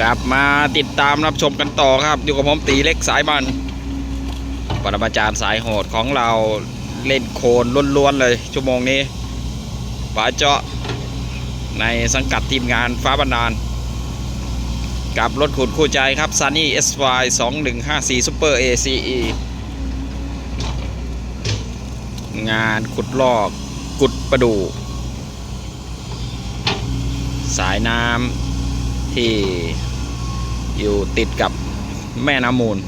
กลับมาติดตามรับชมกันต่อครับ อยู่กับผมตีเล็กสายมันปรมาจารย์สายโหดของเราเล่นโคลนล้วนๆเลย ชั่วโมงนี้ป๋าเจาะในสังกัดทีมงานฟ้าบันดาลกับรถขุดคู่ใจครับ Sunny SY 2154 Super ACE งานขุดลอก กุดประดู สายน้ำ ที่อยู่ติดกับแม่น้ำมูล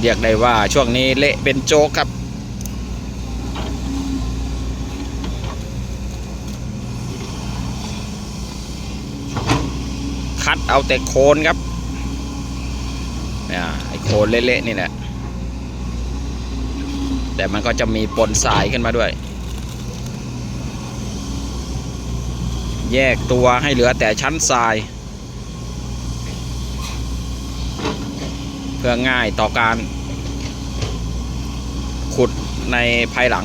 เรียกได้ว่าช่วงนี้เละเป็นโจ๊กครับคัดเอาแต่โคนครับเนี่ยไอ้โคนเละๆนี่แหละ แต่มันก็จะมีปนทรายขึ้นมาด้วย แยกตัวให้เหลือแต่ชั้นทราย เพื่อง่ายต่อการขุดในภายหลัง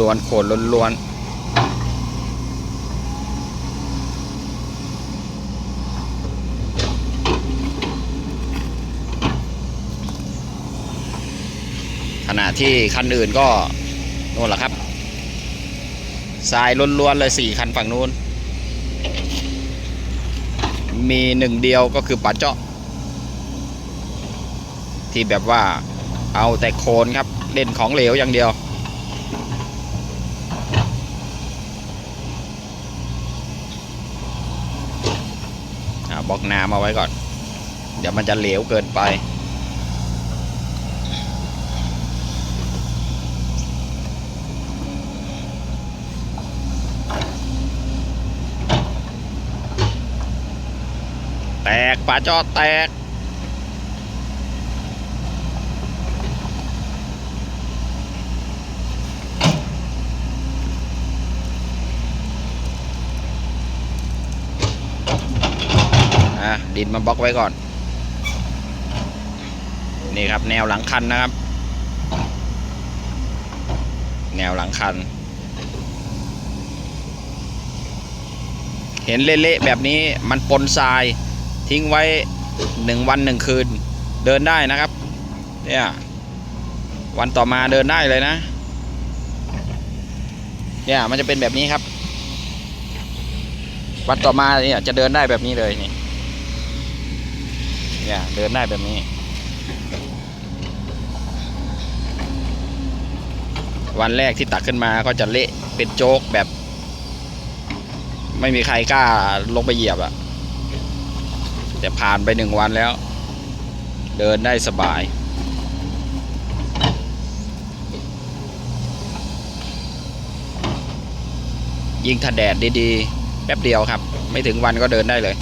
ล้วนๆโขนล้วนๆขณะที่คันอื่นก็นู่นแหละครับทรายล้วนๆเลยสี่คันฝั่งนู้น มีหนึ่งเดียวก็คือป่าเจาะ ที่แบบว่าเอาแต่โคนครับ เล่นของเหลวอย่างเดียว บล็อกน้ำเอาไว้ก่อน เดี๋ยวมันจะเหลวเกินไป แตกป่าจอแตก ดินมาบล็อกไว้ก่อน นี่ครับแนวหลังคันนะครับ แนวหลังคัน เห็นเละๆแบบนี้มันปนทรายทิ้งไว้หนึ่งวันหนึ่งคืนเดินได้นะครับ เนี่ยวันต่อมาเดินได้เลยนะ เนี่ยมันจะเป็นแบบนี้ครับ วันต่อมาเนี่ยจะเดินได้แบบนี้เลยนี่ เนี่ยเดินได้แบบนี้ วันแรกที่ตักขึ้นมาก็จะเละเป็นโจ๊กแบบ ไม่มีใครกล้าลงไปเหยียบอะแต่ผ่านไปหนึ่งวันแล้ว เดินได้สบาย ยิ่งถ้าแดดดีๆ แป๊บเดียวครับ ไม่ถึงวันก็เดินได้เลย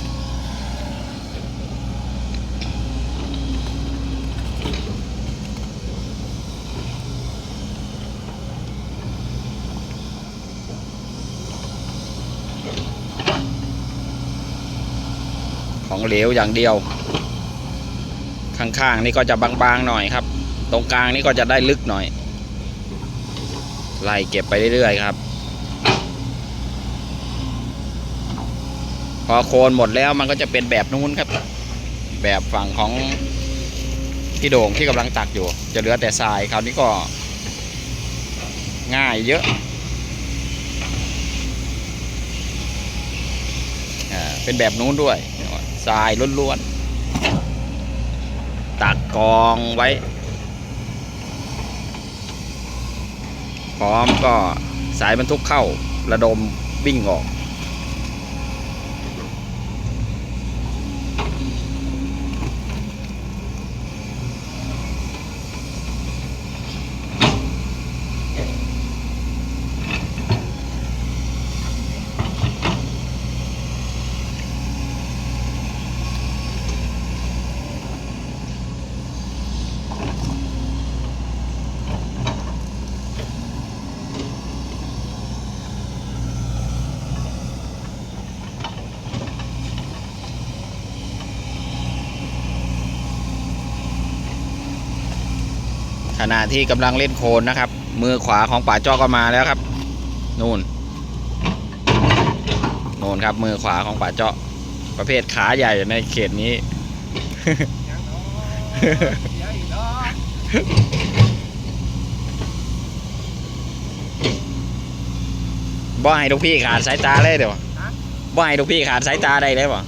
ของเหลวอย่างเดียว ข้างๆนี่ก็จะบางๆหน่อยครับ ตรงกลางนี่ก็จะได้ลึกหน่อย ไล่เก็บไปเรื่อยๆครับ พอโคนหมดแล้วมันก็จะเป็นแบบนู้นครับ แบบฝั่งของพี่โด่งที่กำลังตักอยู่ จะเหลือแต่ทรายคราวนี้ก็ง่ายเยอะอ่าเป็นแบบนู้นด้วย ทรายล้วนๆตักกองไว้ พร้อมก็สายบรรทุกเข้าระดมวิ่งออก ขณะที่กำลังเล่นโคลนนะครับ มือขวาของป่าจ้อก็มาแล้วครับนู่นนู่นครับ มือขวาของป่าเจาะประเภทขาใหญ่ในเขตนี้ บ่ให้ลูกพี่ขาดสายตาเลยเดี๋ยวบ่ให้ลูกพี่ขาดสายตาได้เลยบ่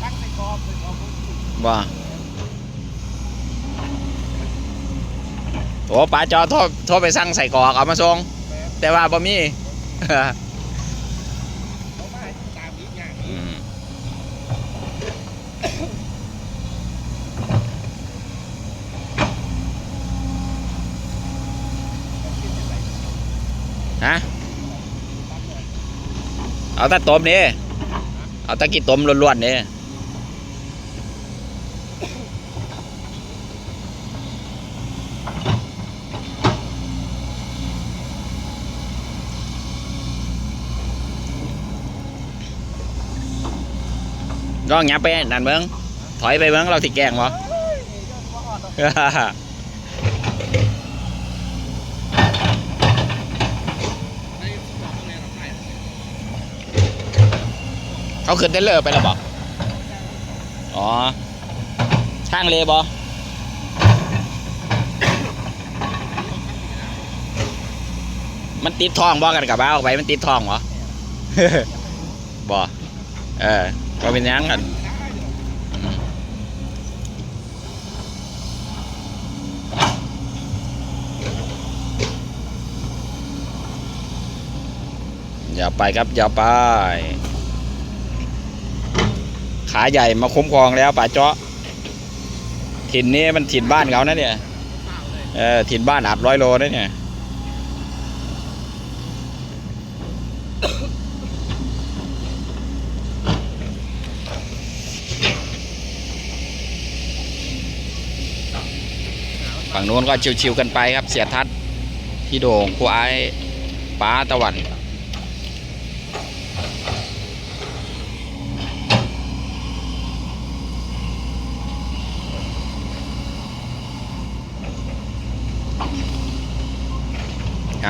ชักใส่กรอบผมกิน บ่ โอ้ป้าจอโทรโทรไปสั่งใส่กรอกเอามาส่งแต่ว่าบ่มีเขามาให้ตามอีกอย่างอืมฮะเอาตะต้มนี่เอาตะกี้ต้มล้วนๆนี่ ร้องหยับไปนั่นเบิ้งถอยไปเบิ้งเราสิแกงเฮ้ยยอดว่าอ่อนเนาะเขาขึ้นเต้นเลอร์ไปแล้วบ่อ๋อ ช่างเลยบ่มันติดทองบ่กันกับบ้าออกไปมันติดทองบ่บ่ เออก็เป็นยังกันอย่าไปครับอย่าไป ขาใหญ่มาคุ้มครองแล้วป่าเจาะถิ่นนี้มันถิ่นบ้านเขานะเนี่ยเออถิ่นบ้านอัดร้อยโลนะเนี่ย ฝั่งนู้นก็ชิวๆกันไปครับ เสียทัศพี่โด่งครูไอ้ป้าตะวันอ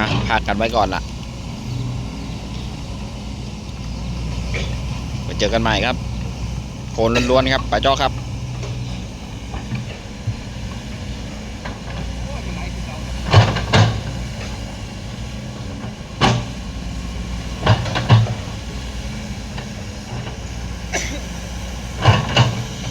ะพักกันไว้ก่อนล่ะไปเจอกันใหม่ครับ โคนล้วนๆครับป้าจ้อครับ